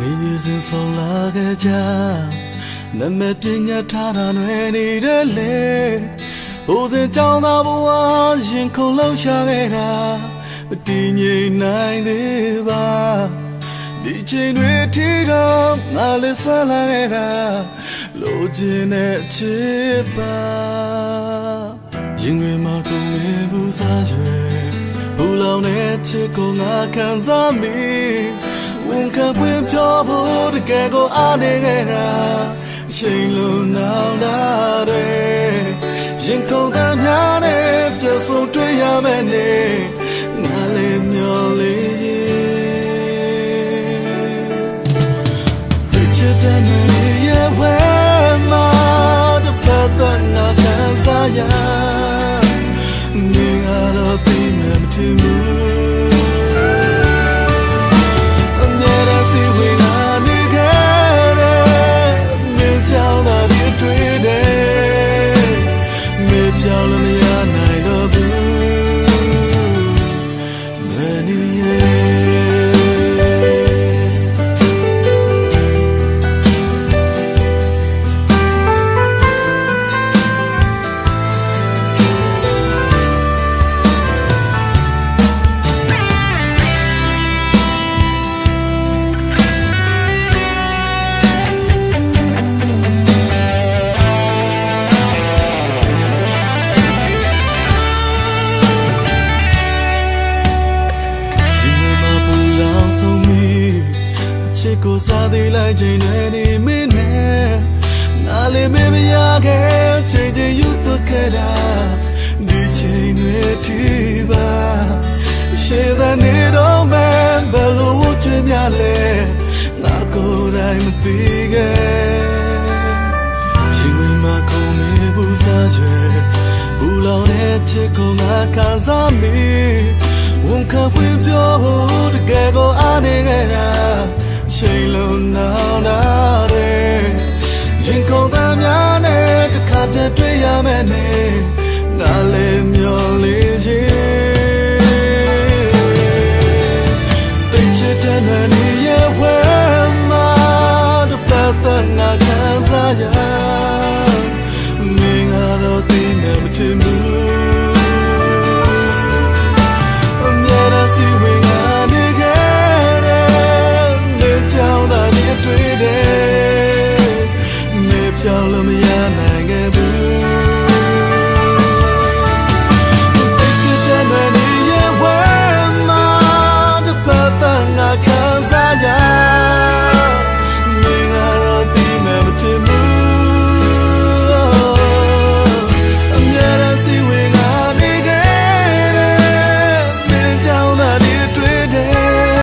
ငေးရစဉ်ဆုံးလာခဲ့ကြနမပညာထားတာတွေနေတဲ့လေဟိုစင်ကြောင်းသားဘဝရင်ခုန်လုံးရှာခဲ့တာမတည်ငြိမ်နိုင်သေးပါဒီချိန်တွေထီတော့ငါလည်းဆွမ်းလာခဲ့တာလိုချင်တဲ့ချစ်ပါရင်ငွေမှာကုန်နေဘူးစားရွယ်ဘူလောင်တဲ့ချစ်ကိုငါခံစားမိ ဝန်ခံပွင့်ပြောဖို့တကယ်ကိုအားနေခဲ့တာအချိန်လုံးနောက်လာတယ်ရင်ခုန်သားများနဲ့ပြတ်ဆုံးတွေ့ရမယ်နေငါလည်းမျောလေးရင်ချစ်တဲ့နေရဲ့ဝဲမှာတပတ်သက်ငါခံစားရနေရတော့သိမှမထင်ဘူး မ ချစ်ကိုစားသေးလိုက်ချိန်တွေနေမင်းနဲ့ငါလည်းမမရခဲ့ချိန်ချင်းယူသွတ်ခဲ့တာဒီချိန်တွေထိပါရှေ့တဲ့နေတော့မှဘယ်လိုဝချင်များလဲငါကိုယ်တိုင်မသိခဲ့ရှင်မမခုံမေဘူးစားရွယ်ဘူလောင်တဲ့ချစ်ကိုငါခံစားမိဝန်ခံပွင့်ပြောဖို့တကယ်ကိုအားနေခဲ့တာ ချိန်လုံးနောင်နာတဲ့ရင်ကုန်သားများနဲ့တစ်ခါပြတ်တွေ့ရမယ်နဲ့ငါလည်းမျောလေးချင်းသိချစ်တဲ့နေရဲ့ဝဲမှာတစ်ပတ်သက်ငါခံ